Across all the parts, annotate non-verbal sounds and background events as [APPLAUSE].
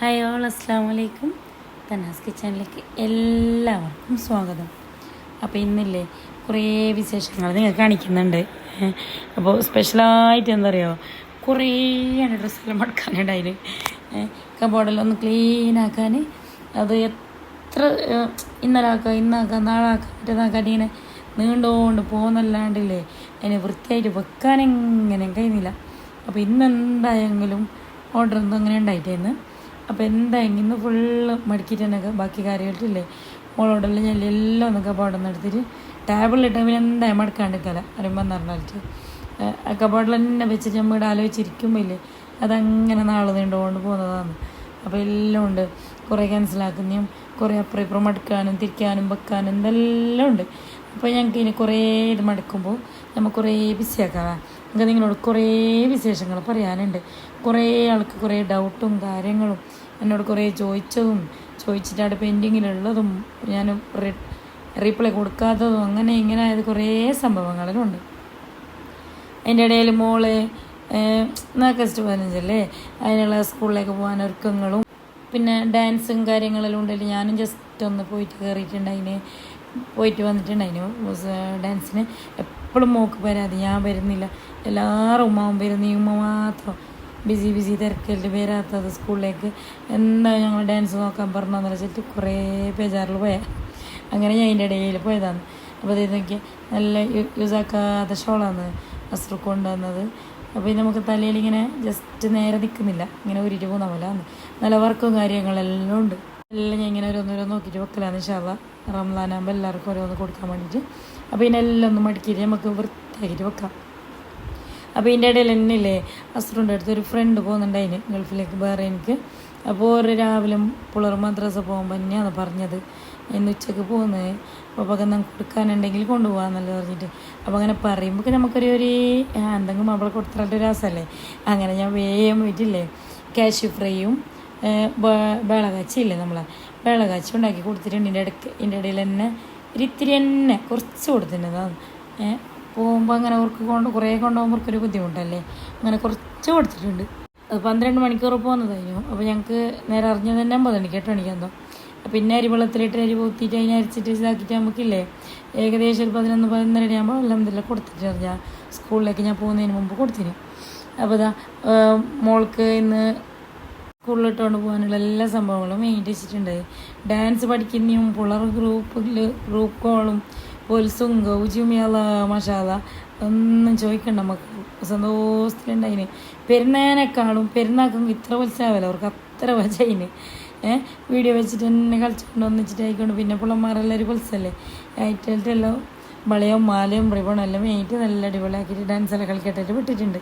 Hi all അസ്സാം വലൈക്കും തനാസ് കിച്ചണിലേക്ക് എല്ലാവർക്കും സ്വാഗതം. അപ്പോൾ ഇന്നില്ലേ കുറേ വിശേഷങ്ങൾ നിങ്ങൾ കാണിക്കുന്നുണ്ട്. അപ്പോൾ സ്പെഷ്യലായിട്ട് എന്താ പറയുക കുറേ ഡ്രസ്സെല്ലാം മടക്കാനുണ്ടായിന് കബോർഡെല്ലാം ഒന്ന് ക്ലീൻ ആക്കാൻ. അത് എത്ര ഇന്നലെ ആക്കാം ഇന്നാക്കാം നാളാക്കാം മറ്റേതാക്കാൻ ഇങ്ങനെ നീണ്ടോണ്ട് പോകുന്നല്ലാണ്ടില്ലേ അതിനെ വൃത്തിയായിട്ട് വെക്കാനെങ്ങനെ കഴിയുന്നില്ല. അപ്പോൾ ഇന്നെന്തായെങ്കിലും ഓർഡർ ഒന്നും അങ്ങനെ ഉണ്ടായിട്ടേന്ന്. അപ്പോൾ എന്താ ഇന്ന് ഫുള്ള് മടക്കിയിട്ട് ബാക്കി കാര്യമായിട്ടില്ലേ മോളോടെല്ലാം ഞാൻ എല്ലാം ഒന്ന് കബോർഡിൽ എടുത്തിട്ട് ടേബിളിലിട്ട് പിന്നെ എന്താ മടുക്കാണ്ടിരിക്കല അറിയുമ്പോൾ ആ കബോർഡിൽ തന്നെ വെച്ചിട്ട് നമ്മൾ ഇവിടെ ആലോചിച്ചിരിക്കുമ്പോൾ ഇല്ലേ? അതങ്ങനെ നാളെ നീണ്ടുകൊണ്ട് പോകുന്നതാണ്. അപ്പോൾ എല്ലാം ഉണ്ട്. കുറേ ക്യാൻസലാക്കുന്നതും കുറേ അപ്പുറം ഇപ്പുറം മടുക്കാനും തിരിക്കാനും വെക്കാനും എന്തെല്ലാം ഉണ്ട്. അപ്പോൾ ഞങ്ങൾക്ക് ഇനി കുറേ ഇത് മടുക്കുമ്പോൾ നമുക്ക് കുറേ ബിസിയാക്കാം നിങ്ങൾക്ക് നിങ്ങളോട് കുറേ വിശേഷങ്ങൾ പറയാനുണ്ട്. കുറേ ആൾക്ക് കുറേ ഡൗട്ടും കാര്യങ്ങളും എന്നോട് കുറേ ചോദിച്ചതും ചോദിച്ചിട്ട് അവിടെ പെൻഡിങ്ങിലുള്ളതും ഞാൻ റീപ്ലൈ കൊടുക്കാത്തതും അങ്ങനെ ഇങ്ങനെ ആയത് കുറേ സംഭവങ്ങളിലുണ്ട് അതിന്റെ ഇടയിൽ മോൾ നാഗസ്റ്റ് പതിനഞ്ചല്ലേ? അതിനുള്ള സ്കൂളിലേക്ക് പോകാൻ ഒരുക്കങ്ങളും പിന്നെ ഡാൻസും കാര്യങ്ങളെല്ലാം ഉണ്ടല്ലോ ഞാനും ജസ്റ്റ് ഒന്ന് പോയിട്ട് കയറിയിട്ടുണ്ടായിന് പോയിട്ട് വന്നിട്ടുണ്ടതിന് ഡാൻസിന് എപ്പോഴും മോക്ക് പരാതി ഞാൻ വരുന്നില്ല. എല്ലാവരും ഉമ്മാവും വരുന്ന ഈ ഉമ്മ മാത്രം. ബിസി ബിസി തിരക്കലിൽ വരാത്തത് സ്കൂളിലേക്ക്. എന്താ ഞങ്ങൾ ഡാൻസ് നോക്കാൻ പറഞ്ഞതെന്ന് വെച്ചിട്ട് കുറേ ബേജാറിൽ പോയാൽ അങ്ങനെ ഞാൻ അതിന്റെ ഇടയിൽ പോയതാണ്. അപ്പോൾ ഇത് നോക്കി നല്ല യൂസാക്കാത്ത ഷോളാണ് വസ്ത്രം കൊണ്ടുവന്നത്. അപ്പോൾ ഇത് നമുക്ക് തലയിൽ ഇങ്ങനെ ജസ്റ്റ് നേരെ നിൽക്കുന്നില്ല ഇങ്ങനെ ഉരുട്ടി പോകുന്ന ആണ്. നല്ല വർക്കും കാര്യങ്ങളെല്ലാം ഉണ്ട്. എല്ലാം ഞാൻ ഇങ്ങനെ ഓരോന്നോരോ നോക്കിയിട്ട് വെക്കലാന്ന് ഷാവ റംലാനാകുമ്പോൾ എല്ലാവർക്കും ഓരോന്ന് കൊടുക്കാൻ വേണ്ടിയിട്ട് അപ്പോൾ ഇതിനെല്ലാം ഒന്ന് മടുക്കിയിട്ട് നമുക്ക് വൃത്തിയാക്കിയിട്ട് വെക്കാം. അപ്പോൾ ഇതിന്റെ ഇടയിൽ തന്നെ ഇല്ലേ അസ്രുന്റെ അടുത്ത് ഒരു ഫ്രണ്ട് പോകുന്നുണ്ടായിന് ഗൾഫിലേക്ക്. വേറെ എനിക്ക്. അപ്പോൾ ഒരു രാവിലെ പുളർ മദ്രസ പോകുമ്പോൾ തന്നെയാണ് പറഞ്ഞത്. ഇന്ന് ഉച്ചയ്ക്ക് പോകുന്നത് അപ്പോൾ നമുക്ക് കൊടുക്കാനുണ്ടെങ്കിൽ കൊണ്ടുപോകാമെന്നല്ലോ പറഞ്ഞിട്ട്. അപ്പോൾ അങ്ങനെ പറയുമ്പോൾ നമുക്കൊരു ഒരു എന്തെങ്കിലും അവളെ കൊടുത്തിട്ട് ഒരു അങ്ങനെ ഞാൻ വേഗം വീട്ടില്ലേ കാഷ്യൂ ഫ്രൈയും വേളകാച്ചില്ലേ നമ്മളെ? വേളകാച്ചി ഉണ്ടാക്കി കൊടുത്തിട്ടുണ്ട്. ഇതിന്റെ ഇടയ്ക്ക് ഇതിന്റെ ഇടയിൽ തന്നെ ഒരു ഇത്തിരി തന്നെ കുറച്ച് കൊടുത്തിട്ടുണ്ട്. ഏഹ് പോകുമ്പോൾ അങ്ങനെ അവർക്ക് കൊണ്ട് കുറേ കൊണ്ടുപോകുമ്പോൾ അവർക്കൊരു ബുദ്ധിമുട്ടല്ലേ? അങ്ങനെ കുറച്ച് കൊടുത്തിട്ടുണ്ട്. അത് പന്ത്രണ്ട് മണിക്കൂർ പോകുന്നതായിരുന്നു അപ്പോൾ ഞങ്ങൾക്ക് നേരെ അറിഞ്ഞത് തന്നെ അമ്പത് മണിക്ക് എട്ട് മണിക്കാന്തോ പിന്നെ അരി വെള്ളത്തിലിട്ട് അരി പൊത്തിയിട്ട് അതിനെ അരിച്ചിട്ട് ഇതാക്കിയിട്ട് നമുക്കില്ലേ ഏകദേശം ഒരു പതിനൊന്ന് പതിനൊന്നര ആകുമ്പോൾ എല്ലാം ഇതെല്ലാം കൊടുത്തിട്ട് ഞാൻ സ്കൂളിലേക്ക് ഞാൻ പോകുന്നതിന് മുമ്പ് കൊടുത്തിരുന്നു അപ്പോൾ ഏഹ് മോൾക്ക് ഇന്ന് സ്കൂളിലിട്ടുകൊണ്ട് പോകാനുള്ള എല്ലാ സംഭവങ്ങളും മെയിൻ വെച്ചിട്ടുണ്ട് ഡാൻസ് പഠിക്കുന്നതും പിള്ളേർ ഗ്രൂപ്പിൽ ഗ്രൂപ്പ് കോളും പൊൽസും ഗൗജിമിയാള മഷാല ഒന്നും ചോദിക്കണ്ട നമുക്ക് സന്തോഷത്തിലുണ്ടായിന്. പെരുന്നാനേക്കാളും പെരുന്നാക്കും ഇത്ര ഉത്സാഹമല്ല. അവർക്ക് അത്ര വജയിന്. ഏഹ് വീഡിയോ വെച്ചിട്ട് തന്നെ കളിച്ചുകൊണ്ട് ഒന്നിച്ചിട്ട് ആയിക്കൊണ്ട് പിന്നെ പിള്ളമാരെല്ലാവരും പൊലിസല്ലേ ആയിട്ടെല്ലാം വളയും മാലയും റിബണും എല്ലാം വേണ്ടിയിട്ട് നല്ല അടിപൊളിയാക്കിയിട്ട് ഡാൻസെല്ലാം കളിക്കട്ടായിട്ട് വിട്ടിട്ടുണ്ട്.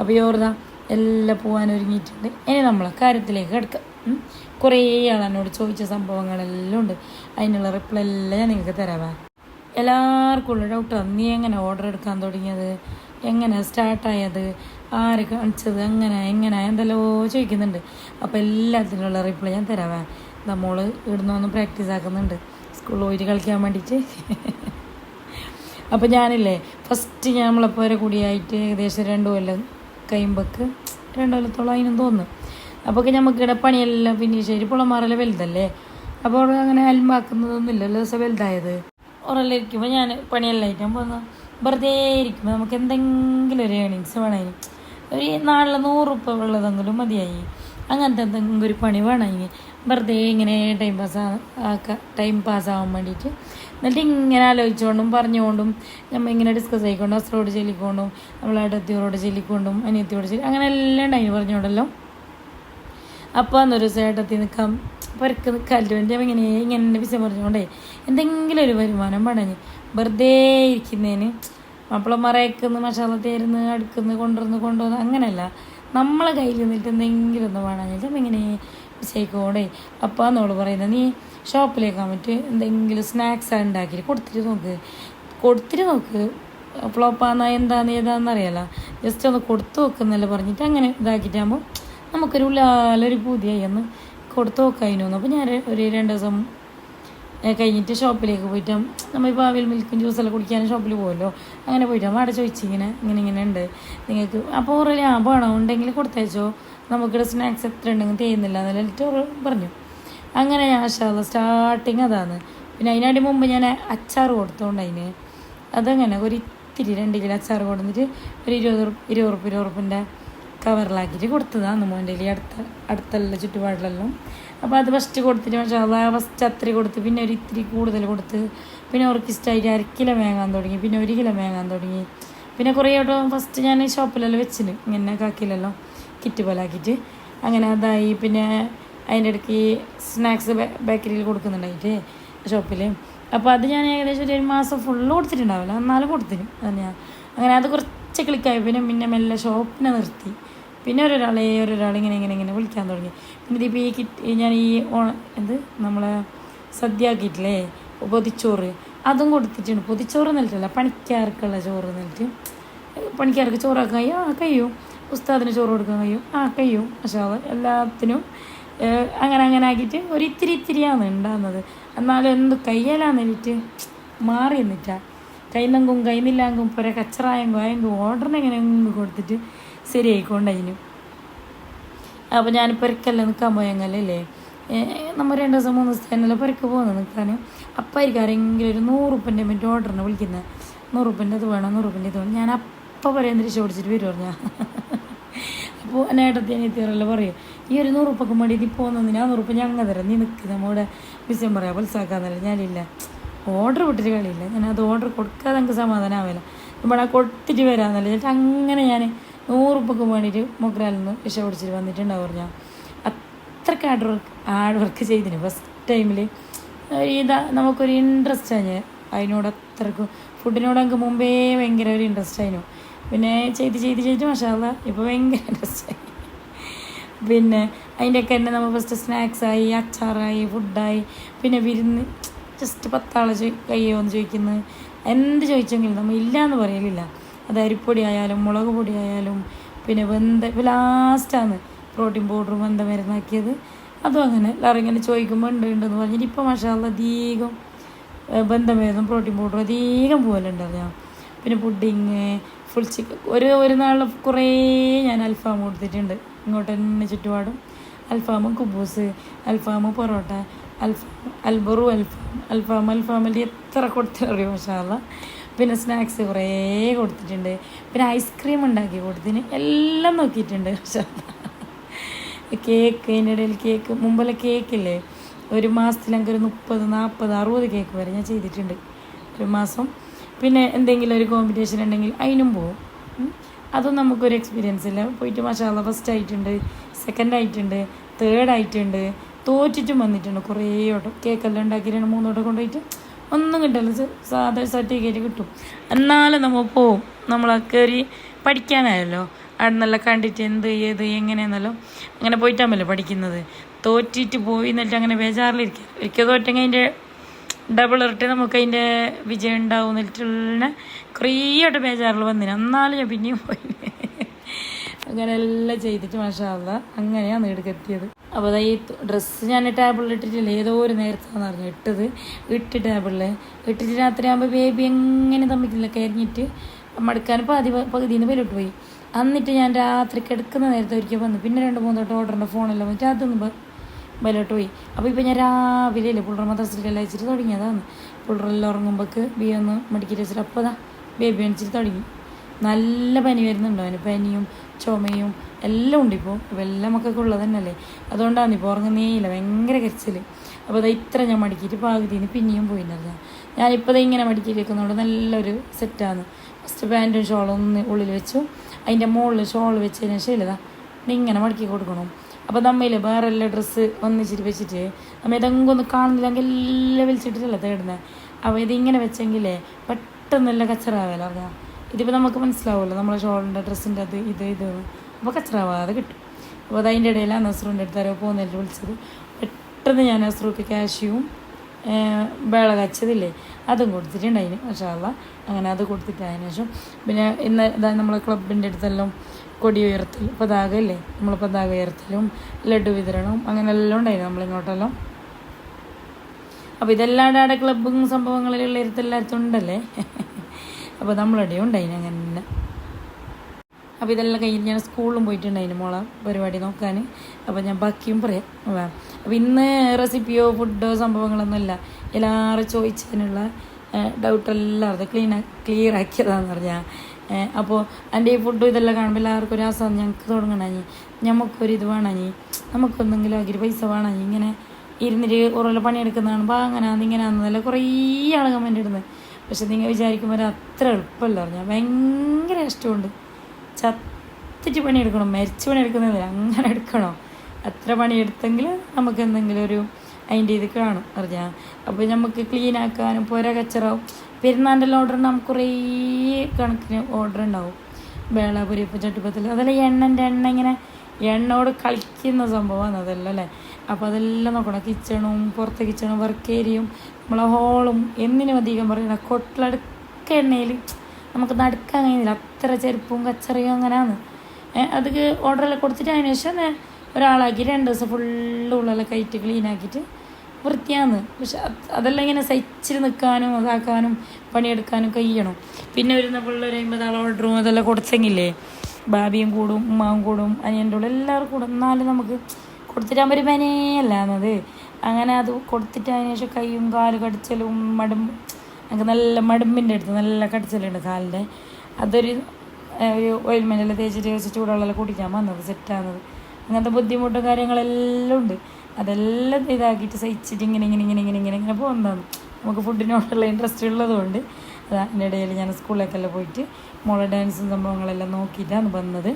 അപ്പോൾ യോർദാ എല്ലാം പോകാൻ ഒരുങ്ങിയിട്ടുണ്ട്. ഇനി നമ്മളെ കാര്യത്തിലേക്ക് കിടക്കാം. കുറേ ആൾ എന്നോട് ചോദിച്ച സംഭവങ്ങളെല്ലാം ഉണ്ട്. അതിനുള്ള റിപ്ലൈ എല്ലാം ഞാൻ നിങ്ങൾക്ക് തരാവാ എല്ലാവർക്കും ഉള്ള ഡൗട്ട് നീ എങ്ങനെ ഓർഡർ എടുക്കാൻ തുടങ്ങിയത്? എങ്ങനെ സ്റ്റാർട്ടായത് ആര് കാണിച്ചത്? എങ്ങനെ? എങ്ങനെ? എന്തെല്ലോ ചോദിക്കുന്നുണ്ട്. അപ്പോൾ എല്ലാത്തിനുള്ള റിപ്ലൈ ഞാൻ തരാവേ നമ്മൾ ഇവിടുന്ന് ഒന്ന് പ്രാക്ടീസ് ആക്കുന്നുണ്ട്. സ്കൂളിൽ പോയിട്ട് കളിക്കാൻ വേണ്ടിയിട്ട് അപ്പോൾ ഞാനില്ലേ ഫസ്റ്റ് ഞാൻ നമ്മളെപ്പോലെ കൂടിയായിട്ട് ഏകദേശം രണ്ട് കൊല്ലം കഴിയുമ്പോൾക്ക് രണ്ട് കൊല്ലത്തോളം അതിനും തോന്നുന്നു. അപ്പോൾ നമുക്ക് ഇവിടെ പണിയെല്ലാം ഫിനിഷ് ചെയ്തിട്ട് പുളമാറെല്ലാം വലുതല്ലേ? അപ്പോൾ അങ്ങനെ അൽമാക്കുന്നതൊന്നുമില്ലല്ലോ ദിവസം വലുതായത്. ഉറല്ലാം ഇരിക്കുമ്പോൾ ഞാൻ പണിയെല്ലാം ആയിട്ട് പോകുന്നു വെറുതെ ഇരിക്കുമ്പോൾ നമുക്ക് എന്തെങ്കിലും ഒരു ഏണിങ്സ് വേണമെങ്കിൽ ഒരു നാളിൽ നൂറ് ഉപ്പ ഉള്ളതെങ്കിലും മതിയായി. അങ്ങനത്തെ എന്തെങ്കിലും ഒരു പണി വേണമെങ്കിൽ വെറുതെ ഇങ്ങനെ ടൈം പാസ് ആക്കുക ടൈം പാസ് ആവാൻ വേണ്ടിയിട്ട് എന്നിട്ട് ഇങ്ങനെ ആലോചിച്ചുകൊണ്ടും പറഞ്ഞുകൊണ്ടും നമ്മൾ ഇങ്ങനെ ഡിസ്കസ് ആയിക്കൊണ്ടും അസ്രോട് ചെല്ലിക്കൊണ്ടും നമ്മളെ അടുത്തിയോട് ചെല്ലിക്കൊണ്ടും അനിയത്തിയോട് ചെല്ലി അങ്ങനെ എല്ലാം ടൈം പറഞ്ഞുകൊണ്ടല്ലോ. അപ്പോൾ അന്നൊരു ചേട്ടത്തി നിൽക്കാം. പുരക്ക് നിൽക്കാല്ലോ എന്റെ ഇങ്ങനെ ഇങ്ങനെ പിസ പറഞ്ഞുകൊണ്ടേ എന്തെങ്കിലും ഒരു വരുമാനം പണഞ്ഞ് വെറുതെ ഇരിക്കുന്നതിന് മാപ്പിളമാരേക്കുന്ന് മസാല തേരുന്ന് അടുക്കുന്ന് കൊണ്ടുവന്ന് കൊണ്ടുവന്ന് അങ്ങനെയല്ല. നമ്മളെ കയ്യിൽ നിന്നിട്ട് എന്തെങ്കിലും ഒന്ന് പണഞ്ഞിട്ട് ഇങ്ങനെ വിസയിക്കോടെ അപ്പം എന്നോട് പറയുന്നത് നീ ഷോപ്പിലേക്ക് വന്നിട്ട് എന്തെങ്കിലും സ്നാക്സ് ഉണ്ടാക്കി കൊടുത്തിട്ട് നോക്ക്. കൊടുത്തിട്ട് നോക്ക്. ഫ്ലോപ്പാന്ന എന്താന്ന് ഏതാന്ന് അറിയാലോ. ജസ്റ്റ് ഒന്ന് കൊടുത്തു നോക്കുന്നല്ലേ പറഞ്ഞിട്ട് അങ്ങനെ ഇതാക്കിയിട്ടാകുമ്പോൾ നമുക്കൊരു ലാലൊരു പുതിയായി ഒന്ന് കൊടുത്തു നോക്കായിരുന്നു. അപ്പോൾ ഞാൻ ഒരു രണ്ട് ദിവസം കഴിഞ്ഞിട്ട് ഷോപ്പിലേക്ക് പോയിട്ട് നമ്മൾ ഇപ്പോൾ അവിൽ മിൽക്കും ജ്യൂസെല്ലാം കുടിക്കാൻ ഷോപ്പിൽ പോകുമല്ലോ അങ്ങനെ പോയിട്ട് അവിടെ ചോദിച്ചിങ്ങനെ ഇങ്ങനെ ഇങ്ങനെ ഉണ്ട്. നിങ്ങൾക്ക് അപ്പോൾ ഒരു ലാഭമാണോ ഉണ്ടെങ്കിൽ കൊടുത്തയച്ചോ. നമുക്കിവിടെ സ്നാക്സ് എത്ര ഉണ്ടെങ്കിൽ തേയുന്നില്ല എന്നിട്ട് പറഞ്ഞു. അങ്ങനെ ഞാൻ ഷാള സ്റ്റാർട്ടിങ് അതാണ്. പിന്നെ അതിനാടി മുമ്പ് ഞാൻ അച്ചാർ കൊടുത്തോണ്ട് അതിന്. അതങ്ങനെ ഒരു ഇത്തിരി രണ്ട് കിലോ അച്ചാർ കൊടുത്തിട്ട് ഒരു ഇരുപത് ഇരുപത് ഉറുപ്പ് ഇരുപത് ഉറുപ്പിന്റെ കവറിലാക്കിയിട്ട് കൊടുത്തതാണ് മോന്റെ അടുത്ത അടുത്തുള്ള ചുറ്റുപാടിലെല്ലാം. അപ്പോൾ അത് ഫസ്റ്റ് കൊടുത്തിട്ട് അത് ഫസ്റ്റ് അത്ര കൊടുത്ത് പിന്നെ ഒരു ഇത്തിരി കൂടുതൽ കൊടുത്ത് പിന്നെ അവർക്ക് ഇഷ്ടമായിട്ട് അര കിലോ വേങ്ങാൻ തുടങ്ങി പിന്നെ ഒരു കിലോ വേങ്ങാൻ തുടങ്ങി. പിന്നെ കുറേ വട്ടം ഫസ്റ്റ് ഞാൻ ഷോപ്പിലെല്ലാം വെച്ചിന് ഇങ്ങനെ കാക്കിലെല്ലാം കിറ്റ് പോലെ ആക്കിയിട്ട്. അങ്ങനെ അതായി പിന്നെ അതിന്റെ ഇടയ്ക്ക് സ്നാക്സ് ബേക്കറിയിൽ കൊടുക്കുന്നുണ്ടായിട്ട് ഷോപ്പിൽ അപ്പോൾ അത് ഞാൻ ഏകദേശം ഒരു മാസം ഫുള്ള് കൊടുത്തിട്ടുണ്ടാവില്ല എന്നാലും കൊടുത്തിന്. ഞാൻ അങ്ങനെ അത് കുറച്ച് ക്ലിക്കായി പിന്നെ പിന്നെ മെല്ലെ ഷോപ്പിനെ നിർത്തി. പിന്നെ ഒരാളെ ഒരാൾ ഇങ്ങനെ ഇങ്ങനെ വിളിക്കാൻ തുടങ്ങി. പിന്നെ ഇതിപ്പോൾ ഈ കിറ്റ് ഞാൻ ഈ ഓണ എന്ത്? നമ്മളെ സദ്യ ആക്കിയിട്ടില്ലേ? പൊതിച്ചോറ്. അതും കൊടുത്തിട്ടുണ്ട്. പൊതിച്ചോറ് എന്നിട്ടല്ല പണിക്കാർക്കുള്ള ചോറ് എന്നിട്ട് പണിക്കാർക്ക് ചോറാക്കാൻ കഴിയും. ആ കഴിയും. ഉസ്താദിന് ചോറ് കൊടുക്കാൻ കഴിയും. ആ കഴിയും. പക്ഷേ എല്ലാത്തിനും അങ്ങനെ അങ്ങനെ ആക്കിയിട്ട് ഒരു ഇത്തിരി ഇത്തിരിയാണ് ഉണ്ടാകുന്നത് എന്നാലും എന്ത് കയ്യലാന്നിട്ട് മാറി എന്നിട്ടാ കൈന്നെങ്കും കൈനില്ലാങ്കും പുര കച്ചറായെങ്കും ആയെങ്കും ഓർഡറിനെങ്ങനെ കൊടുത്തിട്ട് ശരിയായിക്കൊണ്ടതിനും അപ്പോൾ ഞാൻ പെരക്കല്ല നിൽക്കാൻ പോയെങ്കല്ലേ നമ്മൾ രണ്ട് ദിവസം മൂന്ന് ദിവസത്തെ എന്നല്ല പെരക്ക് പോകുന്നത് നിൽക്കാൻ അപ്പായിരിക്കും ആരെങ്കിലും ഒരു നൂറുപ്പന്റെ മറ്റേ ഓർഡറിന് വിളിക്കുന്നത് നൂറുപ്പന്റെ അത് വേണം നൂറുപ്പന്റെ ഇത് വേണം. ഞാൻ അപ്പം പറയാൻ തിരിച്ച് ഓടിച്ചിട്ട് വരും പറഞ്ഞാൽ അപ്പോൾ എന്നെ ഏട്ടത്തി അനിയത്തിയറെല്ലാം പറയും ഈ ഒരു നൂറുപ്പൊക്കെ നീ പോകുന്നതിന് ആ നൂറുപ്പ് ഞങ്ങൾ തരാം. നീ നിൽക്ക് നമ്മുടെ വിഷയം പറയാം പൽസാക്കാന്നല്ല. ഞാനില്ല. ഓർഡർ വിട്ടിട്ട് കളിയില്ല ഞാൻ അത് ഓർഡർ കൊടുക്കാതെ എനിക്ക് സമാധാനമാവില്ല ഇവിടെ കൊടുത്തിട്ട് വരാമെന്നല്ല എന്നിട്ട് അങ്ങനെ ഞാൻ നൂറുപ്പൊക്കെ വേണ്ടിയിട്ട് മൊഗ്രാലിൽ നിന്ന് വിഷ പിടിച്ചിട്ട് വന്നിട്ടുണ്ടാവും പറഞ്ഞാൽ അത്രയ്ക്ക് ഹാർഡ് വർക്ക് ഹാർഡ് വർക്ക് ചെയ്തിന്. ഫസ്റ്റ് ടൈമിൽ ഇതാ നമുക്കൊരു ഇൻട്രസ്റ്റ് ആണ് അതിനോട് അത്രക്കും ഫുഡിനോട് എനിക്ക് മുമ്പേ ഭയങ്കര ഒരു ഇൻട്രസ്റ്റ് ആയിരുന്നു പിന്നെ ചെയ്ത് ചെയ്ത് ചെയ്ത് മഷാല ഇപ്പോൾ ഭയങ്കര ഇൻട്രസ്റ്റ് ആയി. പിന്നെ അതിന്റെയൊക്കെ തന്നെ നമ്മൾ ഫസ്റ്റ് സ്നാക്സായി അച്ചാറായി ഫുഡായി പിന്നെ വിരുന്ന് ജസ്റ്റ് പത്താളെ ചോ കയ്യോ എന്ന് ചോദിക്കുന്നത് എന്ത് ചോദിച്ചെങ്കിലും നമ്മൾ ഇല്ല എന്ന് പറയലില്ല. അത് അരിപ്പൊടി ആയാലും മുളക് പൊടി ആയാലും പിന്നെ വെന്ത ലാസ്റ്റാണ് പ്രോട്ടീൻ പൗഡറും വെന്ത മരുന്നാക്കിയത്. അതും അങ്ങനെ ഇങ്ങനെ ചോദിക്കുമ്പോൾ ഉണ്ട് ഉണ്ടെന്ന് പറഞ്ഞിട്ട് ഇപ്പോൾ മഷാല അധികം ബന്ധമേതും പ്രോട്ടീൻ പൗഡർ അധികം പോലുണ്ട് ഞാൻ പിന്നെ പുഡിങ് ഫുൾ ചിക്കൻ ഒരു ഒരു നാൾ കുറേ ഞാൻ അൽഫാം കൊടുത്തിട്ടുണ്ട്. ഇങ്ങോട്ട് തന്നെ ചുറ്റുപാടും. അൽഫാമും കുബൂസ് അൽഫാം പൊറോട്ട അൽഫാം അൽബറു അൽഫാം അൽഫാം അൽഫാമിന്റെ എത്ര കൊടുത്തറിയോ മഷാല പിന്നെ സ്നാക്സ് കുറേ കൊടുത്തിട്ടുണ്ട്. പിന്നെ ഐസ്ക്രീം ഉണ്ടാക്കി കൊടുത്തിന് എല്ലാം നോക്കിയിട്ടുണ്ട്. [LAUGHS] കേക്ക് അതിന്റെ ഇടയിൽ കേക്ക് മുമ്പല്ല കേക്കില്ലേ ഒരു മാസത്തിൽ എനിക്ക് ഒരു മുപ്പത് നാൽപ്പത് അറുപത് കേക്ക് വരെ ഞാൻ ചെയ്തിട്ടുണ്ട്. ഒരു മാസം. പിന്നെ എന്തെങ്കിലും ഒരു കോമ്പറ്റീഷൻ ഉണ്ടെങ്കിൽ അതിനും പോവും. അതും നമുക്കൊരു എക്സ്പീരിയൻസ് ഇല്ല. പോയിട്ട് മഷാല ഫസ്റ്റ് ആയിട്ടുണ്ട് സെക്കൻഡ് ആയിട്ടുണ്ട് തേർഡ് ആയിട്ടുണ്ട്. തോറ്റിട്ടും വന്നിട്ടുണ്ട് കുറേ ഓട്ടം. കേക്കെല്ലാം ഉണ്ടാക്കി രണ്ട് മൂന്ന് കൊണ്ടുപോയിട്ട് ഒന്നും കിട്ടില്ല സാധാ സർട്ടിഫിക്കറ്റ് കിട്ടും. എന്നാലും നമ്മൾ പോവും. നമ്മൾ കയറി പഠിക്കാനായല്ലോ. അവിടെ നല്ല കണ്ടിട്ട് എന്ത് ഏത് എങ്ങനെയെന്നല്ലോ. അങ്ങനെ പോയിട്ടാമല്ലോ പഠിക്കുന്നത്. തോറ്റിട്ട് പോയി എന്നിട്ട് അങ്ങനെ ബേജാറിലിരിക്കുക ഒരിക്കൽ തോറ്റെങ്കിൽ അതിന്റെ ഡബിൾ ഇരട്ടി നമുക്ക് അതിന്റെ വിജയം ഉണ്ടാവും എന്നിട്ടുള്ള കുറേ ബേജാറിൽ വന്നിന്. എന്നാലും ഞാൻ പിന്നെയും പോയി അങ്ങനെ എല്ലാം ചെയ്തിട്ട് മാഷാല്ല അങ്ങനെയാണ് ഇടുക്കെത്തിയത് അപ്പോൾ ഈ ഡ്രസ്സ് ഞാൻ ടേബിളിൽ ഇട്ടിട്ടില്ല. ഏതോ ഒരു നേരത്താന്ന് പറഞ്ഞു ഇട്ടത് ഇട്ട് ടേബിളിൽ ഇട്ടിട്ട് രാത്രി ആകുമ്പോൾ ബേബി എങ്ങനെ തമ്മിക്കില്ല. കരിഞ്ഞിട്ട് മടുക്കാൻ പകുതി പകുതിയിൽ നിന്ന് വിലോട്ട് പോയി. എന്നിട്ട് ഞാൻ രാത്രി കിടക്കുന്ന നേരത്തെ ഒരിക്കൽ വന്നു. പിന്നെ രണ്ട് മൂന്ന് തൊട്ട് ഓർഡറിന്റെ ഫോണെല്ലാം വെച്ചാൽ അതൊന്ന് ബലോട്ട് പോയി. അപ്പോൾ ഇപ്പോൾ ഞാൻ രാവിലെ അല്ലേ പുള്ളർ മദ്രസിലെല്ലാം അയച്ചിട്ട് തുടങ്ങിയതാണ്. പുള്ളറെല്ലാം ഉറങ്ങുമ്പോൾക്ക് ബി ഒന്ന് മടിക്കിട്ട് വെച്ചിട്ട് അപ്പോൾ ബേബി അണിച്ചിട്ട് തുടങ്ങി. നല്ല പനി വരുന്നുണ്ടോ അവന്. പനിയും ചുമയും എല്ലാം ഉണ്ട് ഇപ്പോൾ വെള്ളം ഒക്കെ ഉള്ളത് തന്നെയല്ലേ? അതുകൊണ്ടാണ് ഇപ്പോൾ ഉറങ്ങുന്നേയില്ല ഭയങ്കര കരച്ചിൽ അപ്പോൾ അത് ഇത്ര ഞാൻ മടിക്കിയിട്ട് പാകുതിന് പിന്നെയും പോയിട്ടല്ല ഞാനിപ്പോൾ ഇങ്ങനെ മടക്കിയിട്ട് വെക്കുന്നതുകൊണ്ട് നല്ലൊരു സെറ്റാണ് ഫസ്റ്റ് പാന്റും ഷോളും ഒന്ന് ഉള്ളിൽ വെച്ചു. അതിന്റെ മുകളിൽ ഷോൾ വെച്ചതിന് ശേഷം ഇതാ ഇങ്ങനെ മടക്കി കൊടുക്കണം. അപ്പോൾ നമ്മയിൽ വേറെ എല്ലാ ഡ്രസ്സ് ഒന്നിച്ചിട്ട് വെച്ചിട്ട് നമ്മൾ ഇതെങ്കിലും ഒന്ന് കാണുന്നില്ലെങ്കിൽ എല്ലാം വിളിച്ചിട്ടില്ല തേടുന്നത് അപ്പോൾ ഇതിങ്ങനെ വെച്ചെങ്കിലേ പെട്ടെന്നല്ല കച്ചറാവല്ലോ അറിയാം ഇതിപ്പോൾ നമുക്ക് മനസ്സിലാവുമല്ലോ നമ്മളെ ഷോളിന്റെ ഡ്രസ്സിന്റെ അത് ഇത് ഇത്. അപ്പോൾ കച്ചറാവാതെ കിട്ടും. അപ്പോൾ അതതിന്റെ ഇടയിലാണ് നസ്രുവിന്റെ അടുത്ത് ആരോ പോകുന്നതിൽ വിളിച്ചത്. പെട്ടെന്ന് ഞാൻ നസ്രുക്ക് കാശ്യവും വേള കച്ചതില്ലേ അതും കൊടുത്തിട്ടുണ്ട് അതിന് മഷാല്ല അങ്ങനെ അത് കൊടുത്തിട്ട് അതിന് ശേഷം പിന്നെ ഇന്ന് ഇതാ നമ്മളെ ക്ലബിന്റെ അടുത്തെല്ലാം കൊടി ഉയർത്തൽ പതാക അല്ലേ നമ്മൾ പതാക ഉയർത്തലും ലഡു വിതരണവും അങ്ങനെ എല്ലാം ഉണ്ടായിരുന്നു നമ്മളിങ്ങോട്ടെല്ലാം. അപ്പോൾ ഇതെല്ലാം ആടെ ക്ലബും സംഭവങ്ങളിലുള്ള ഇരുത്തെല്ലായിടത്തും ഉണ്ടല്ലേ? അപ്പോൾ നമ്മളവിടെയും ഉണ്ടായിന് അങ്ങനെ തന്നെ അപ്പോൾ ഇതെല്ലാം കഴിഞ്ഞ് ഞാൻ സ്കൂളിലും പോയിട്ടുണ്ടായിരുന്നു മോളെ പരിപാടി നോക്കാൻ അപ്പോൾ ഞാൻ ബാക്കിയും പറയാം. അപ്പം അപ്പോൾ ഇന്ന് റെസിപ്പിയോ ഫുഡോ സംഭവങ്ങളൊന്നുമില്ല എല്ലാവരും ചോദിച്ചതിനുള്ള ഡൗട്ട് അത് ക്ലീൻ ക്ലിയർ ആക്കിയതാണെന്ന് പറഞ്ഞാൽ അപ്പോൾ എന്റെ ഈ ഫുഡും ഇതെല്ലാം കാണുമ്പോൾ എല്ലാവർക്കും ഒരു ആസാദം ഞങ്ങൾക്ക് തുടങ്ങണി നമുക്കൊരിത് വേണഞ്ഞി നമുക്കൊന്നെങ്കിലും ആക്കി പൈസ വേണഞ്ഞി ഇങ്ങനെ ഇരുന്നിട്ട് കുറേ പണിയെടുക്കുന്നതാണ്. അപ്പോൾ അതിങ്ങനെ ആണെന്നല്ല കുറേ ആൾ കമന്റ് ഇടുന്നത് പക്ഷെ നിങ്ങൾ വിചാരിക്കുമ്പോൾ അത്ര എളുപ്പമല്ല. പറഞ്ഞാൽ ഭയങ്കര ഇഷ്ടമുണ്ട് ചത്തിട്ട് പണിയെടുക്കണം. മരിച്ച് പണിയെടുക്കുന്നില്ല അങ്ങനെ എടുക്കണോ? അത്ര പണിയെടുത്തെങ്കിൽ നമുക്ക് എന്തെങ്കിലും ഒരു അതിന്റെ ഇത് കാണും അറിഞ്ഞാൽ അപ്പോൾ നമുക്ക് ക്ലീൻ ആക്കാനും പുര കച്ചറാവും. പെരുന്നാന്റെ ഓർഡർ നമുക്ക് കുറേ കണക്കിന് ഓർഡർ ഉണ്ടാവും. വേളാപുരി ഇപ്പം ചട്ടിപ്പത്തിൽ അതെല്ലാം എണ്ണന്റെ എണ്ണ ഇങ്ങനെ എണ്ണയോട് കളിക്കുന്ന സംഭവമാണ് അതെല്ലാം അല്ലേ? അപ്പോൾ അതെല്ലാം നോക്കണം. കിച്ചണും പുറത്തെ കിച്ചണും വർക്ക് ഏരിയയും നമ്മളെ ഹോളും എന്തിനും അധികം പറയുന്ന കൊട്ടിലടുക്ക എണ്ണയിൽ നമുക്ക് നടക്കാൻ കഴിയുന്നില്ല. അത്ര ചെരുപ്പും കച്ചറിയും അങ്ങനെയാണ് അത് ഓർഡറെല്ലാം കൊടുത്തിട്ട് അതിന് ശേഷം ഒരാളാക്കി രണ്ട് ദിവസം ഫുള്ള് ഉള്ളെല്ലാം കയറ്റി ക്ലീൻ ആക്കിയിട്ട് വൃത്തിയാന്ന്. പക്ഷെ അത് അതെല്ലാം ഇങ്ങനെ സഹിച്ചിൽ നിൽക്കാനും അതാക്കാനും പണിയെടുക്കാനും കഴിയണം. പിന്നെ വരുന്ന പിള്ളേർ അമ്പതാൾ ഓർഡറും അതെല്ലാം കൊടുത്തെങ്കിലേ ബാബിയും കൂടും ഉമ്മാവും കൂടും അനിയന്റെ കൂടെ എല്ലാവർക്കും കൂടും. എന്നാലും നമുക്ക് കൊടുത്തിട്ടാൻ ഒരു പനിയല്ലാന്നത് അങ്ങനെ അത് കൊടുത്തിട്ട് അതിന് ശേഷം കൈയും കാൽ കടിച്ചലും മടും. നമുക്ക് നല്ല മടുമ്പിന്റെ അടുത്ത് നല്ല കടിച്ചലുണ്ട് കാലിന്റെ. അതൊരു ഒരു ഓയിൽമെന്റെല്ലാം തേച്ചിട്ട് വെച്ച് ചൂടുവെള്ളം കുടിക്കാൻ വന്നത് സെറ്റാകുന്നത് അങ്ങനത്തെ ബുദ്ധിമുട്ടും കാര്യങ്ങളെല്ലാം ഉണ്ട്. അതെല്ലാം ഇതാക്കിയിട്ട് സഹിച്ചിട്ട് ഇങ്ങനെ ഇങ്ങനെ ഇങ്ങനെ ഇങ്ങനെ ഇങ്ങനെ ഇങ്ങനെ പോകുന്നതാണ്. നമുക്ക് ഫുഡിനോടുള്ള ഇൻട്രസ്റ്റ് ഉള്ളതുകൊണ്ട് അതാ അതിന്റെ ഇടയിൽ ഞാൻ സ്കൂളിലേക്കെല്ലാം പോയിട്ട് മോളെ ഡാൻസും സംഭവങ്ങളെല്ലാം നോക്കിയിട്ടാണ് വന്നത്.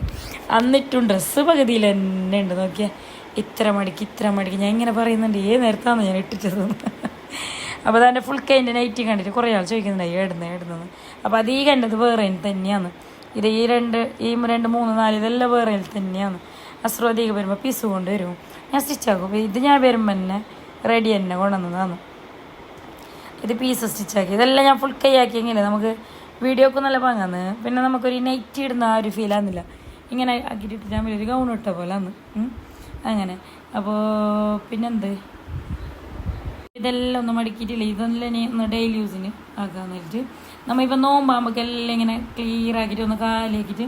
എന്നിട്ടും ഡ്രസ്സ് പകുതിയിൽ തന്നെ ഉണ്ട്. നോക്കിയാൽ ഇത്ര മടിക്ക് ഇത്ര മടിക്ക്. ഞാൻ ഇങ്ങനെ പറയുന്നുണ്ട് ഏത് നേരത്താണ് ഞാൻ ഇട്ടിട്ടത്? അപ്പോൾ അതെന്റെ ഫുൾ കൈന്റെ നൈറ്റി കണ്ടിട്ട് കുറേ ആൾ ചോദിക്കുന്നുണ്ടായി ഏടുന്നത് ഏടുന്നത് അപ്പോൾ അത് ഈ കണ്ടത് വേറെ തന്നെയാണ്. ഇത് ഈ രണ്ട് ഈ രണ്ട് മൂന്ന് നാല് ഇതെല്ലാം വേറെ തന്നെയാണ്. അസ്രോതിക്ക് വരുമ്പോൾ പീസ് കൊണ്ട് വരും ഞാൻ സ്റ്റിച്ചാക്കും ഇത് ഞാൻ വരുമ്പോൾ തന്നെ റെഡി തന്നെ കൊണ്ടുവന്നതാണ്. ഇത് പീസ് സ്റ്റിച്ചാക്കി ഇതെല്ലാം ഞാൻ ഫുൾ കൈ ആക്കിയെങ്കിലേ നമുക്ക് വീഡിയോ ഒക്കെ നല്ല പാങ്ങാന്ന്. പിന്നെ നമുക്കൊരു നൈറ്റ് ഇടുന്ന ആ ഒരു ഫീലാന്നില്ല ഇങ്ങനെ ആക്കിയിട്ട് ഞാൻ ഒരു ഗൗൺ ഇട്ട പോലെ അന്ന് അങ്ങനെ. അപ്പോൾ പിന്നെന്ത്? ഇതെല്ലാം ഒന്ന് മടുക്കിയിട്ടില്ല. ഇതെല്ലാം ഒന്ന് ഡെയിലി യൂസിന് ആക്കാന്ന് വെച്ചിട്ട് നമ്മളിപ്പോൾ നോമ്പാകുമ്പോൾ എല്ലാം ഇങ്ങനെ ക്ലിയർ ആക്കിയിട്ട് ഒന്ന് കാലിയാക്കിയിട്ട്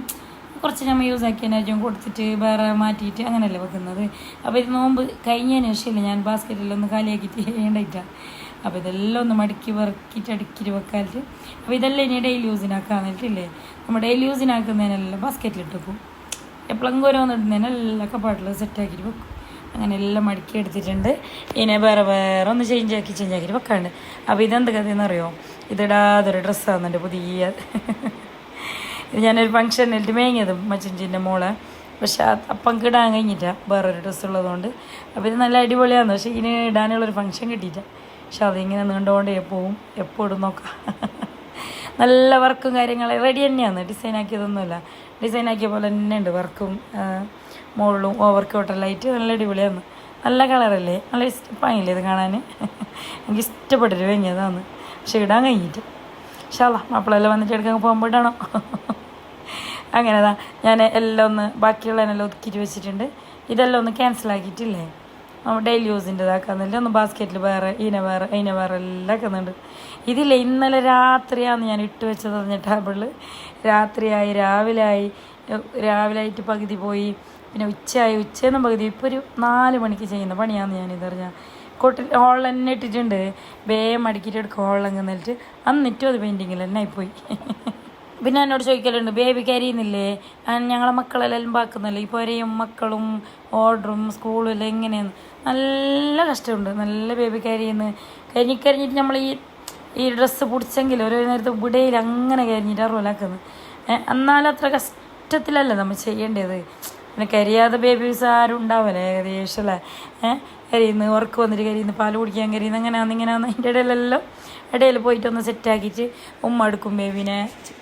കുറച്ച് നമ്മൾ യൂസ് ആക്കിയതിനായിരിക്കും കൊടുത്തിട്ട് വേറെ മാറ്റിയിട്ട് അങ്ങനെയല്ലേ വെക്കുന്നത്. അപ്പോൾ ഇത് നോമ്പ് കഴിഞ്ഞതിന് ശേഷമില്ല ഞാൻ ബാസ്ക്കറ്റിലൊന്ന് കാലിയാക്കിയിട്ട് [LAUGHS] ചെയ്യേണ്ടിട്ടാണ് അപ്പോൾ ഇതെല്ലാം ഒന്ന് മടക്കി വറക്കിയിട്ട് അടുക്കിട്ട് വെക്കാനിട്ട് അപ്പോൾ ഇതെല്ലാം ഇനി ഡെയിലി യൂസിനാക്കാന്നിട്ടില്ലേ നമ്മൾ ഡെയിലി യൂസിനാക്കുന്നതിനെല്ലാം ബാസ്ക്കറ്റിലിട്ട് വെക്കും. എപ്പോഴെങ്കിലും ഓരോന്ന് ഇടുന്നതിനെല്ലാം കപ്പാട്ടിൽ സെറ്റാക്കിയിട്ട് വെക്കും. അങ്ങനെ എല്ലാം മടക്കി എടുത്തിട്ടുണ്ട്. ഇനി വേറെ വേറെ ഒന്ന് ചേഞ്ച് ആക്കി ചേഞ്ച് ആക്കിയിട്ട് വെക്കാണ്ട്. അപ്പോൾ ഇതെന്ത് കഥയെന്ന് അറിയോ ഇതിടാതൊരു ഡ്രസ്സാകുന്നുണ്ട് പുതിയ. ഞാനൊരു ഫംഗ്ഷനിൽ മേങ്ങിയത് മച്ചിന്റെ മോളെ. പക്ഷെ അപ്പം കിടാൻ കഴിഞ്ഞിട്ടാണ് വേറൊരു ഡ്രസ്സ് ഉള്ളതുകൊണ്ട്. അപ്പോൾ ഇത് നല്ല അടിപൊളിയാണ് പക്ഷേ ഇതിന് ഇടാനുള്ളൊരു ഫംഗ്ഷൻ കിട്ടിയില്ല. പക്ഷെ അതിങ്ങനെ നീണ്ടുകൊണ്ടേ പോവും. എപ്പോൾ ഇടും നോക്കാം. നല്ല വർക്കും കാര്യങ്ങളും. റെഡി തന്നെയാണ്. ഡിസൈൻ ആക്കിയതൊന്നുമില്ല. ഡിസൈൻ ആക്കിയ പോലെ തന്നെ ഉണ്ട് വർക്കും മുകളിലും ഓവർ ലൈറ്റ് നല്ല അടിപൊളിയാണ് നല്ല കളറല്ലേ നല്ല ഇഷ്ടപ്പായില്ലേ ഇത് കാണാൻ എനിക്ക് ഇഷ്ടപ്പെട്ടൊരു വാങ്ങിയതാണ് പക്ഷെ ഇടാൻ കഴിഞ്ഞിട്ട് ഷാള മാപ്പിളെല്ലാം വന്നിട്ട് എടുക്കാൻ പോകുമ്പോൾ ഇടണം? അങ്ങനെതാ. ഞാൻ എല്ലാം ഒന്ന് ബാക്കിയുള്ള ബാക്കിയുള്ളതിനെല്ലാം ഒതുക്കിയിട്ട് വെച്ചിട്ടുണ്ട്. ഇതെല്ലാം ഒന്ന് ക്യാൻസൽ ആക്കിയിട്ടില്ലേ? ഡെയിലി യൂസിന്റെ ഇതാക്കുന്നില്ല ഒന്ന് ബാസ്ക്കറ്റിൽ വേറെ ഇതിനെ വേറെ അതിനെ വേറെ എല്ലാം ആക്കുന്നുണ്ട്. ഇതില്ല ഇന്നലെ രാത്രിയാണ് ഞാൻ ഇട്ട് വെച്ചത് പറഞ്ഞ ടേബിളിൽ രാത്രിയായി രാവിലെ ആയിട്ട് പകുതി പോയി. പിന്നെ ഉച്ചയായി ഉച്ചയെന്നും പകുതി ഇപ്പോൾ ഒരു നാല് മണിക്ക് ചെയ്യുന്ന പണിയാന്ന് ഞാൻ ഇതറിഞ്ഞാൽ കൊട്ടിൽ ഹോളിൽ തന്നെ ഇട്ടിട്ടുണ്ട്. വേഗം അടുക്കിയിട്ട് എടുക്കും ഹോളിലങ്ങ് നിന്നിട്ട് അന്നിട്ടും അത് പെയിന്റിങ്ങിൽ തന്നെ ആയിപ്പോയി [LAUGHS] പിന്നെ എന്നോട് ചോദിക്കലുണ്ട് ബേബി കരിയുന്നില്ലേ ഞങ്ങളെ മക്കളെല്ലാം പാക്കുന്നില്ലേ? ഇപ്പോൾ ഒരേ മക്കളും ഓർഡറും സ്കൂളും എല്ലാം എങ്ങനെയാണ്? നല്ല കഷ്ടമുണ്ട് നല്ല ബേബി കരിയുന്നു കരിഞ്ഞിക്കരിഞ്ഞിട്ട് നമ്മൾ ഈ ഈ ഡ്രസ്സ് പിടിച്ചെങ്കിൽ ഓരോ നേരത്തെ വിടയിൽ അങ്ങനെ കരിഞ്ഞിട്ട് അറിവിലാക്കുന്നത് എന്നാലും അത്ര കഷ്ടത്തിലല്ല നമ്മൾ ചെയ്യേണ്ടത്. പിന്നെ കരിയാതെ ബേബീസ് ആരും ഉണ്ടാവില്ല ഏകദേശം അല്ലേ? ഏഹ് കരിയുന്നു ഉറക്ക് വന്നിട്ട് കരിയുന്നു പാൽ കുടിക്കാൻ കരിയുന്നു അങ്ങനെയാന്ന് ഇങ്ങനെയാന്ന് അതിന്റെ ഇടയിലെല്ലാം ഇടയിൽ പോയിട്ട് ഒന്ന് സെറ്റാക്കിയിട്ട് ഉമ്മ എടുക്കും ബേബിനെ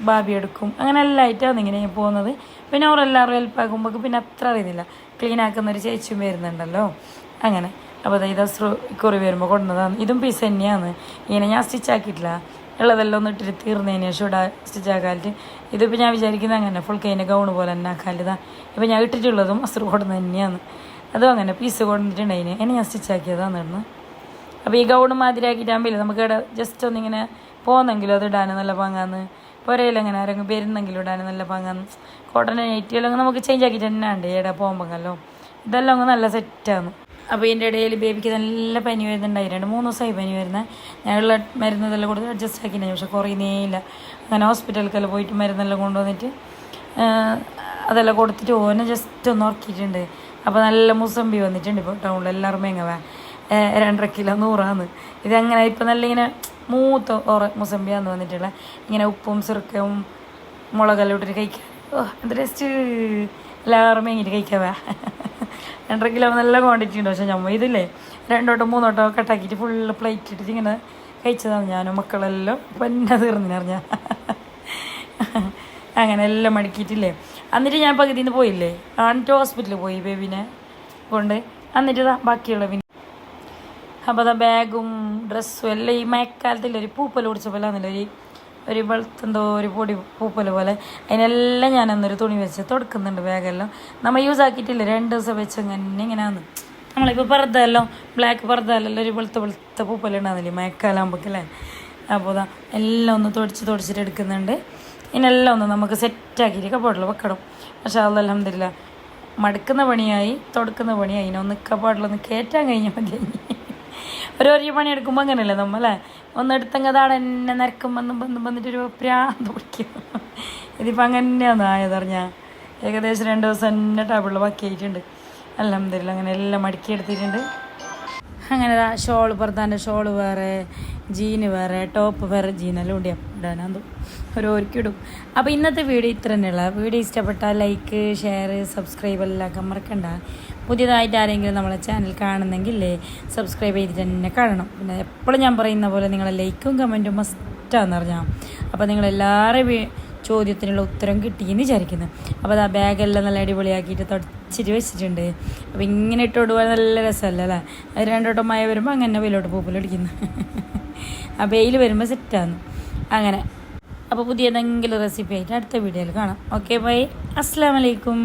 ബാബി എടുക്കും. അങ്ങനെ എല്ലാം ആയിട്ടാണ് ഇങ്ങനെ പോകുന്നത്. പിന്നെ അവരെല്ലാവരും ഹെൽപ്പ് ആക്കുമ്പോൾ പിന്നെ അത്ര അറിയുന്നില്ല. ക്ലീൻ ആക്കുന്ന ഒരു ചേച്ചിയും വരുന്നുണ്ടല്ലോ. അങ്ങനെ. അപ്പോൾ ഇത് കുറി വരുമ്പോൾ കൊണ്ടുവന്നതാണ്. ഇതും പീസ് തന്നെയാണ്. ഇങ്ങനെ ഞാൻ സ്റ്റിച്ച് ആക്കിയിട്ടില്ല. ഉള്ളതെല്ലാം ഒന്ന് ഇട്ടിട്ട് തീർന്നതിന് ശേഷം ഇടാ സ്റ്റിച്ച് ആക്കാലിട്ട് ഇതിപ്പോൾ ഞാൻ വിചാരിക്കുന്നത് അങ്ങനെ ഫുൾ കൈന്റെ ഗൗൺ പോലെ തന്നെ ആക്കാലിതാ ഇപ്പോൾ ഞാൻ ഇട്ടിട്ടുള്ളതും അസ്രു കൊടുന്നത് തന്നെയാണ്. അതും അങ്ങനെ പീസ് കൊണ്ടിട്ടുണ്ടായിന് എന്നെ ഞാൻ സ്റ്റിച്ച് ആക്കിയതാണ് ഇടുന്നു അപ്പോൾ ഈ ഗൗൺ മാതിരി ആക്കിയിട്ടാകുമ്പോൾ നമുക്ക് ഇവിടെ ജസ്റ്റ് ഒന്നിങ്ങനെ പോകുന്നെങ്കിലും അത് ഇടാൻ നല്ല പാങ്ങാന്ന്. പുരയിൽ അങ്ങനെ ആരെങ്കിലും വരുന്നെങ്കിലും ഇടാൻ നല്ല പങ്കാന്ന് കോട്ടൺ നൈറ്റിയെല്ലാം നമുക്ക് ചേഞ്ച് ആക്കിയിട്ട് തന്നെ ഉണ്ട് ഇവിടെ പോകുമ്പോഴല്ലോ. ഇതെല്ലാം അങ്ങ് നല്ല സെറ്റാണ് അപ്പോൾ ഇതിന്റെ ഇടയിൽ ബേബിക്ക് നല്ല പനി വരുന്നുണ്ടായി രണ്ട് മൂന്ന് ദിവസമായി പനി വരുന്നത് ഞങ്ങളുടെ മരുന്നെല്ലാം കൊടുത്ത് അഡ്ജസ്റ്റ് ആക്കിയിട്ടുണ്ടായി പക്ഷെ കുറയുന്നേയില്ല അങ്ങനെ ഹോസ്പിറ്റലിലേക്കെല്ലാം പോയിട്ട് മരുന്നെല്ലാം കൊണ്ടുവന്നിട്ട് അതെല്ലാം കൊടുത്തിട്ട് ഓനെ ജസ്റ്റ് ഒന്ന് ഉറക്കിയിട്ടുണ്ട്. അപ്പോൾ നല്ല മുസമ്പി വന്നിട്ടുണ്ട് ഇപ്പോൾ ടൗണിൽ എല്ലാവരും മേങ്ങവേ രണ്ടര കിലോ നൂറാന്ന്. ഇതങ്ങനെ ഇപ്പം നല്ല ഇങ്ങനെ മൂത്ത ഓറ മുസമ്പിയാന്ന് വന്നിട്ടുള്ള. ഇങ്ങനെ ഉപ്പും ചെറുക്കവും മുളകെല്ലാം ഇട്ടിട്ട് കഴിക്കാൻ. ഓ എന്ത് ടേസ്റ്റ്? എല്ലാവരും എങ്ങനെ കഴിക്കാവേ. രണ്ടര കിലോ നല്ല ക്വാണ്ടിറ്റി ഉണ്ട്. പക്ഷേ ഞമ്മ ഇതില്ലേ രണ്ടോട്ടോ മൂന്നോട്ടോ കട്ടാക്കിയിട്ട് ഫുള്ള് പ്ലേറ്റ് ഇട്ടിട്ട് ഇങ്ങനെ കഴിച്ചതാണ് ഞാനും മക്കളെല്ലാം. പിന്നെ തീർന്നിനറിഞ്ഞ അങ്ങനെ എല്ലാം മടക്കിയിട്ടില്ലേ. എന്നിട്ട് ഞാൻ പകുതിയിൽ നിന്ന് പോയില്ലേ എന്നിട്ട് ഹോസ്പിറ്റലിൽ പോയി ബേബിനെ കൊണ്ട്. എന്നിട്ട് ബാക്കിയുള്ള അപ്പോൾ അതാ ബാഗും ഡ്രസ്സും എല്ലാം ഈ മഴക്കാലത്തിൽ ഒരു പൂപ്പൽ പിടിച്ച പോലെ ആണല്ലോ ഒരു ഒരു വെളുത്തെന്തോ ഒരു പൊടി പൂപ്പൽ പോലെ. അതിനെല്ലാം ഞാൻ അന്നൊരു തുണി വെച്ച് തുടക്കുന്നുണ്ട് ബാഗെല്ലാം. നമ്മൾ യൂസ് ആക്കിയിട്ടില്ല? രണ്ട് ദിവസം വെച്ച് അങ്ങനെ ഇങ്ങനെയാന്ന് നമ്മളിപ്പോൾ പർദ്ദല്ലോ ബ്ലാക്ക് പർദ്ദല്ലോ ഒരു വെളുത്ത വെളുത്ത പൂപ്പൽ ഉണ്ടാകുന്നില്ലേ മഴക്കാലാകുമ്പോഴല്ലേ അപ്പോൾ അതാ എല്ലാം ഒന്ന് തുടച്ച് തുടച്ചിട്ട് എടുക്കുന്നുണ്ട്. ഇതിനെല്ലാം ഒന്ന് നമുക്ക് സെറ്റാക്കിയിട്ട് കപ്പാട്ടിൽ വെക്കണം. പക്ഷേ അലഹമില്ല മടുക്കുന്ന പണിയായി തുടക്കുന്ന പണിയായി. ഇതിനൊന്ന് കപ്പാട്ടിലൊന്ന് കയറ്റാൻ കഴിഞ്ഞാൽ മതി. ഓരോരോ പണി എടുക്കുമ്പോൾ അങ്ങനെയല്ലേ നമ്മളെ? ഒന്ന് എടുത്തെങ്കിൽ അതാണ് എന്നെ നിരക്കും വന്നും വന്നും വന്നിട്ട് ഒരു പ്രാന്ത് പിടിക്കും. ഇതിപ്പോൾ അങ്ങനെയാണ് ആയതറിഞ്ഞാൽ ഏകദേശം രണ്ട് ദിവസം തന്നെ ടേബിളിൽ ബാക്കിയായിട്ടുണ്ട്. അലഹമില്ല അങ്ങനെ എല്ലാം മടക്കി എടുത്തിട്ടുണ്ട് അങ്ങനെ ഷോൾ പുറത്താന്റെ ഷോൾ വേറെ ജീന് വേറെ ടോപ്പ് വേറെ ജീനെല്ലാം ഉണ്ട്. ഇടാനാന്ന് ഇടും അപ്പോൾ ഇന്നത്തെ വീഡിയോ ഇത്ര തന്നെയുള്ള വീഡിയോ ഇഷ്ടപ്പെട്ടാൽ ലൈക്ക് ഷെയർ സബ്സ്ക്രൈബ് എല്ലാം മറക്കണ്ട. പുതിയതായിട്ട് ആരെങ്കിലും നമ്മളെ ചാനൽ കാണുന്നെങ്കിൽ സബ്സ്ക്രൈബ് ചെയ്തിട്ട് തന്നെ കാണണം. പിന്നെ എപ്പോഴും ഞാൻ പറയുന്ന പോലെ നിങ്ങളെ ലൈക്കും കമന്റും മസ്റ്റാന്ന് പറഞ്ഞാൽ അപ്പോൾ നിങ്ങളെല്ലാവരും ചോദ്യത്തിനുള്ള ഉത്തരം കിട്ടിയെന്ന് വിചാരിക്കുന്നു. അപ്പോൾ അത് ആ ബാഗെല്ലാം നല്ല അടിപൊളിയാക്കിയിട്ട് തുടച്ചിട്ട് വെച്ചിട്ടുണ്ട്. അപ്പോൾ ഇങ്ങനെ ഇട്ട് നല്ല രസമല്ലേ അല്ലേ? അത് രണ്ടോട്ടം മഴ വരുമ്പോൾ അങ്ങനെ വെയിലോട്ട് പൂപ്പിലടിക്കുന്നു [LAUGHS] ആ വെയിൽ വരുമ്പോൾ സെറ്റാന്ന് അങ്ങനെ. അപ്പോൾ പുതിയ എന്തെങ്കിലും റെസിപ്പി ആയിട്ട് അടുത്ത വീഡിയോയിൽ കാണാം. ഓക്കെ ബൈ അസ്സാം വലൈക്കും